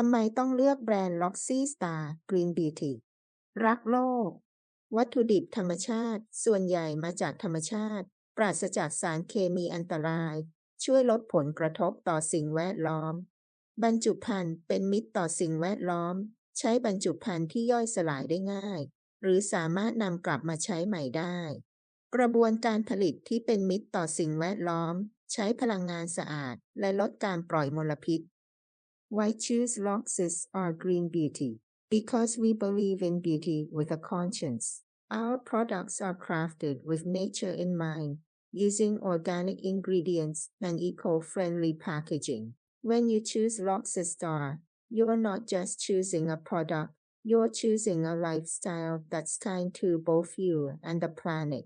ทำไมต้องเลือกแบรนด์ Roxy Star Green Beauty รักโลก วัตถุดิบธรรมชาติ ส่วนใหญ่มาจากธรรมชาติ ปราศจากสารเคมีอันตราย ช่วยลดผลกระทบต่อสิ่งแวดล้อม บรรจุภัณฑ์เป็นมิตรต่อสิ่งแวดล้อม ใช้บรรจุภัณฑ์ที่ย่อยสลายได้ง่าย หรือสามารถนำกลับมาใช้ใหม่ได้ กระบวนการผลิตที่เป็นมิตรต่อสิ่งแวดล้อม ใช้พลังงานสะอาด และลดการปล่อยมลพิษ Why choose Roxas or Green Beauty? Because we believe in beauty with a conscience. Our products are crafted with nature in mind, using organic ingredients and eco-friendly packaging. When you choose Roxas Star, you're not just choosing a product, you're choosing a lifestyle that's kind to both you and the planet.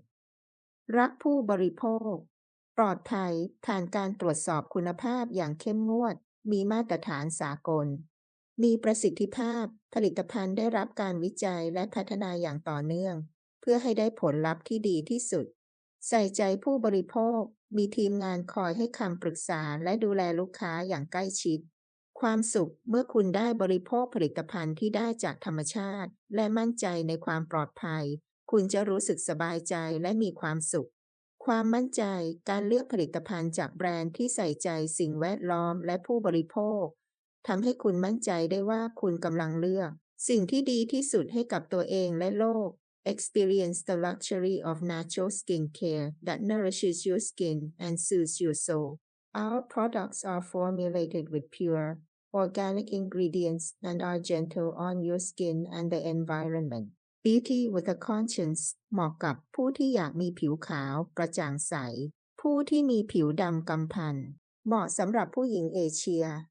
รักผู้บริโภค ปลอดภัยผ่านการตรวจสอบคุณภาพอย่างเข้มงวด มีมาตรฐานสากล มีประสิทธิภาพ ผลิตภัณฑ์ได้รับการวิจัยและพัฒนาอย่างต่อเนื่อง เพื่อให้ได้ผลลัพธ์ที่ดีที่สุด ใส่ใจผู้บริโภค มีทีมงานคอยให้คำปรึกษาและดูแลลูกค้าอย่างใกล้ชิด ความสุขเมื่อคุณได้บริโภคผลิตภัณฑ์ที่ได้จากธรรมชาติ และมั่นใจในความปลอดภัย คุณจะรู้สึกสบายใจและมีความสุข ความมั่นใจการเลือกผลิตภัณฑ์จากแบรนด์ที่ใส่ใจสิ่งแวดล้อมและผู้บริโภคทำให้คุณมั่นใจได้ว่าคุณกำลังเลือก สิ่งที่ดีที่สุดให้กับตัวเองและโลก Experience the luxury of natural skincare that nourishes your skin and soothes your soul. Our products are formulated with pure, organic ingredients and are gentle on your skin and the environment. Beauty with a conscience เหมาะกับผู้ที่อยากมีผิวขาวกระจ่างใส ผู้ที่มีผิวดำกำพันเหมาะสำหรับผู้หญิงเอเชีย